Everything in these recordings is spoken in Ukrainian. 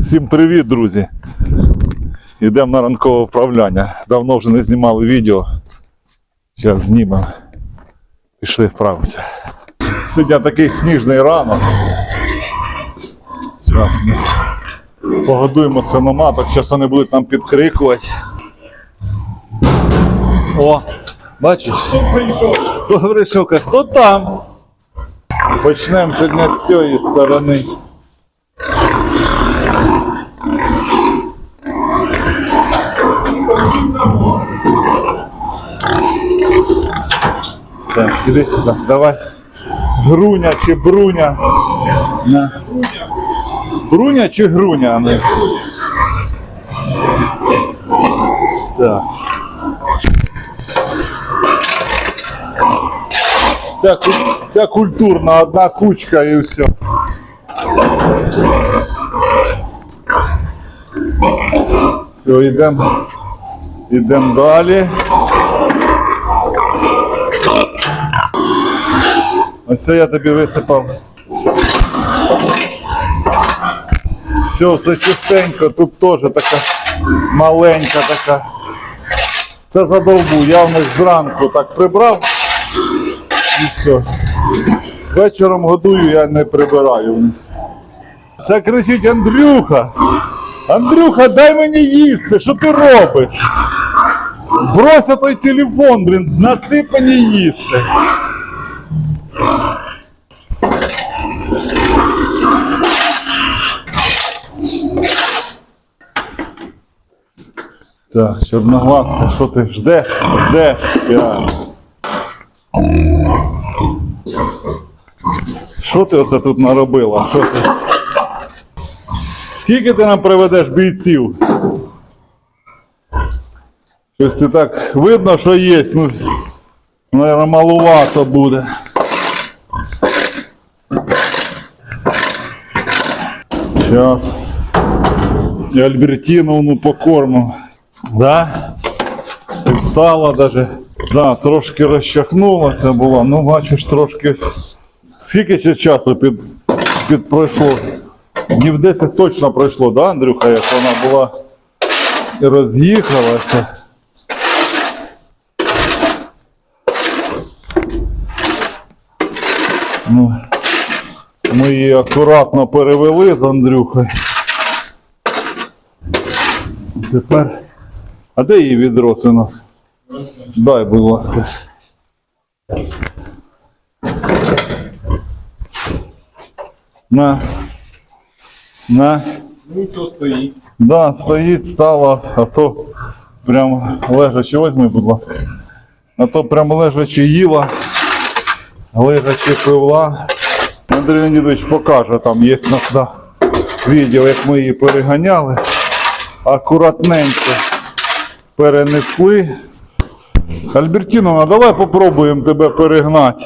Всім привіт, друзі! Йдемо на ранкове вправляння. Давно вже не знімали відео. Зараз знімемо. Пішли вправимося. Сьогодні такий сніжний ранок. Зараз ми погодуємо свиноматок, зараз вони будуть нам підкрикувати. О, бачиш? Хто прийшов? Хто там? Почнемо сьогодні з цієї сторони. Так, іди сюди, давай. Груня чи бруня? На. Бруня чи груня? Андрій? Так. Ця, ця культурна одна кучка і все. Все, йдемо. Йдемо далі. Ось я тобі висипав. Все, все чистенько, тут теж така маленька така. Це задовбу, я в них зранку так прибрав і все. Вечором годую, я не прибираю. Це кричить Андрюха. Андрюха, дай мені їсти, що ти робиш? Брось той телефон, блін, насип мені їсти. Так, чорноглазка, що ти ждеш? Ждеш. Я. Що ти оце тут наробила? Що ти? Скільки ти нам приведеш бійців? Щось ти так видно, що є, ну, наверное, малувато буде. Сейчас. І Альбертіновну покормимо. Да? Встала даже. Да, трошки розчахнулася була. Ну, бачиш, трошки. Скільки часу під, під пройшло? Днів 10 точно пройшло, да, Андрюха, як вона була і роз'їхалася. Ну, ми її акуратно перевели з Андрюхою. Тепер. А де її відро, синок? Дай, будь ласка. На. На. Що стоїть? Да, стоїть, стала, а то прям лежачи, возьми, будь ласка. А то прям лежачи їла, лежачи пила. Андрій Леонідович покаже, там є нас да, відео, як ми її переганяли. Акуратненько перенесли. Альбертіновна, давай попробуємо тебе перегнати.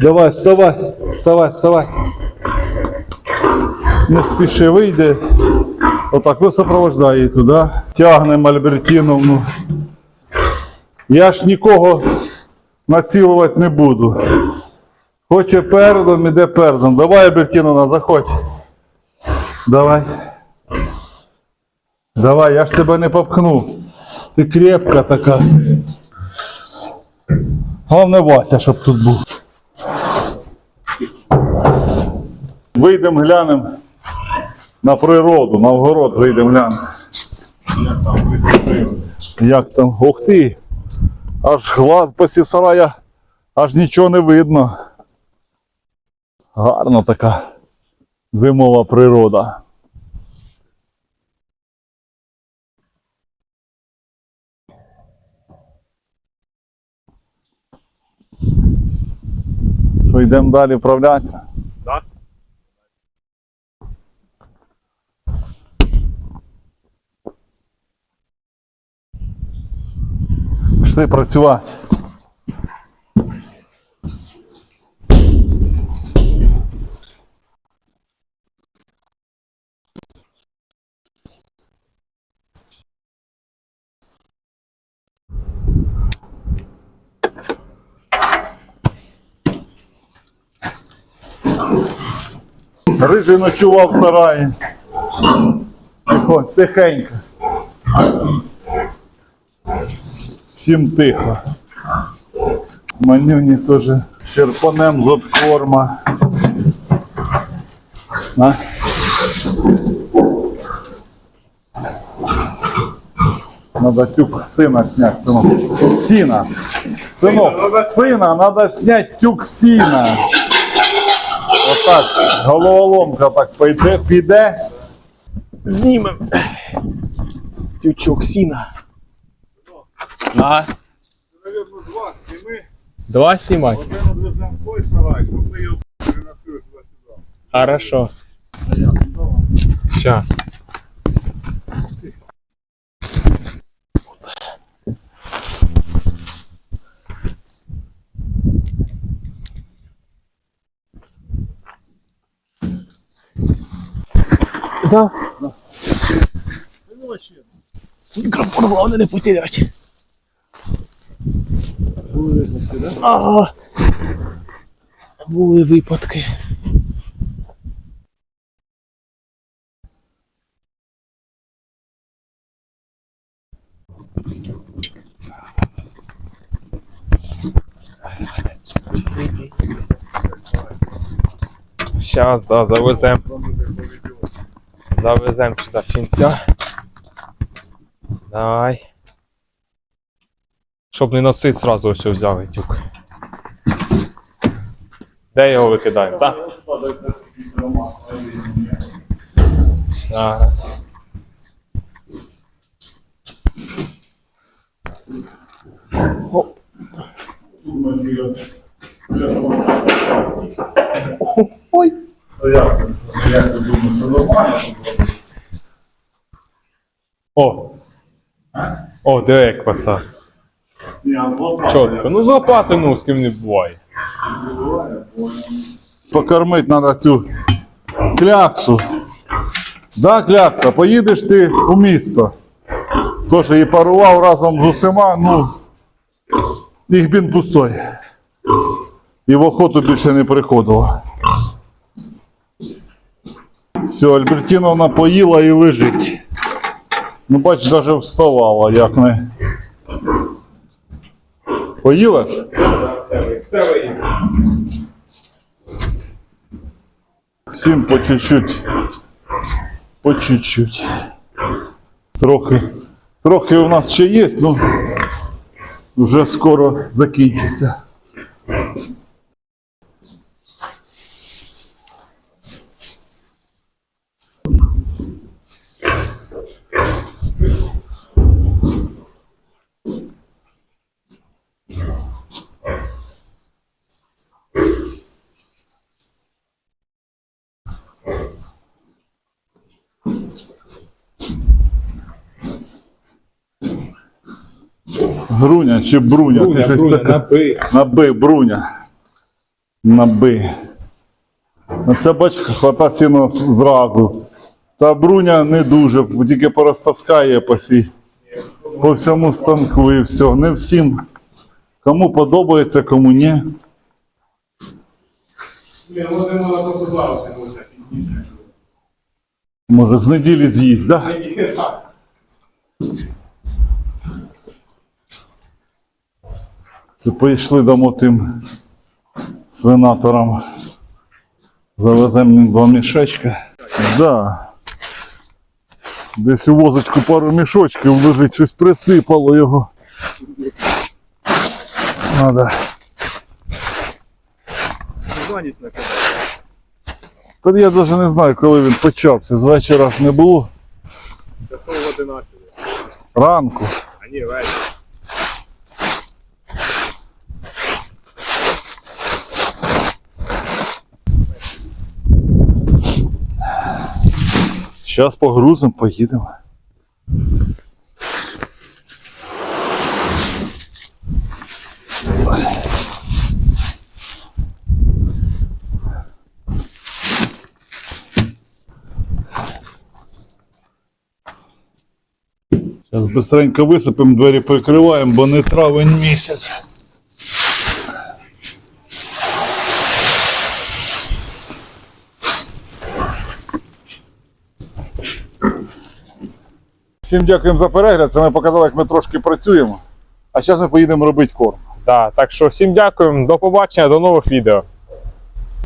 Давай, вставай, вставай, вставай. Не спіши, вийде. Отак ви супроводжає туди. Тягнемо Альбертіновну. Я ж нікого націлувати не буду. Хоче передом, іде передом. Давай, Альбертіновна, заходь. Давай. Давай, я ж тебе не попхну. Ти крепка така. Головне Вася, щоб тут був. Вийдемо, глянемо на природу, на огород вийдемо глянемо. Як там? Ух ти! Аж глаз після сарая, аж нічого не видно. Гарна така зимова природа. Що йдемо далі вправлятися? Так. Пішли працювати. Рижий ночував в сараї. Тихо, тихенько. Всім тихо. Манюні теж черпанем з откорма. А? Надо тюк сына снять, сынок. Сина. Сынок, сына, надо снять тюк сина. Вот так, головоломка так пойде, піде. Знімем. Тючок сіна. Ага. Наверно, два сніми. Два снімати. Один одвеземо в той сарай, щоб ми його переносили туди-сюди. Хорошо. Сейчас. Взял? Микрофон главное не потерять. Ага. Були випадки. Сейчас, да, завезем. Завезем сюди сінця. Давай. Щоб не носити сразу ось взяв тюк. Де його викидаємо, так? Зараз. Ой. Я думаю, це нормально. О! О, диви як паса. Ні, а. Чотко. Ну злопати ну з ким не буває. Покормити треба цю кляксу. Да, клякса, поїдеш ти у місто. Тож її парував разом з усіма, ну, їх він пустой. І в охоту більше не приходило. Все, Альбертіновна поїла і лежить. Ну, бач, навіть вставала, як не. Поїла ж? Все виїде. Всім по чуть-чуть. По чуть-чуть. Трохи. Трохи у нас ще є, ну вже скоро закінчиться. Груня чи бруня? Бруня, Ти щось Бруня, таке- напий. Наби, бруня. Наби. А це бач, хвата сіно з- зразу. Та бруня не дуже, тільки порозтаскає по всій. По всьому станку і все. Не всім. Кому подобається, кому ні. Може з неділі з'їсть, так? Да? Пішли дамо тим свинаторам. Завеземо два мішечка. Да. Десь у возочку пару мішочків лежить, щось присипало його. Надо. Та я навіть не знаю, коли він почався. З вечора ж не було. Ранку. А ні, вечір. Зараз погрузимо, поїдемо. Зараз быстренько висипемо, двері прикриваємо, бо не травень місяць. Всім дякуємо за перегляд. Це ми показали, як ми трошки працюємо. А зараз ми поїдемо робити корм. Да, так що всім дякуємо, до побачення, до нових відео.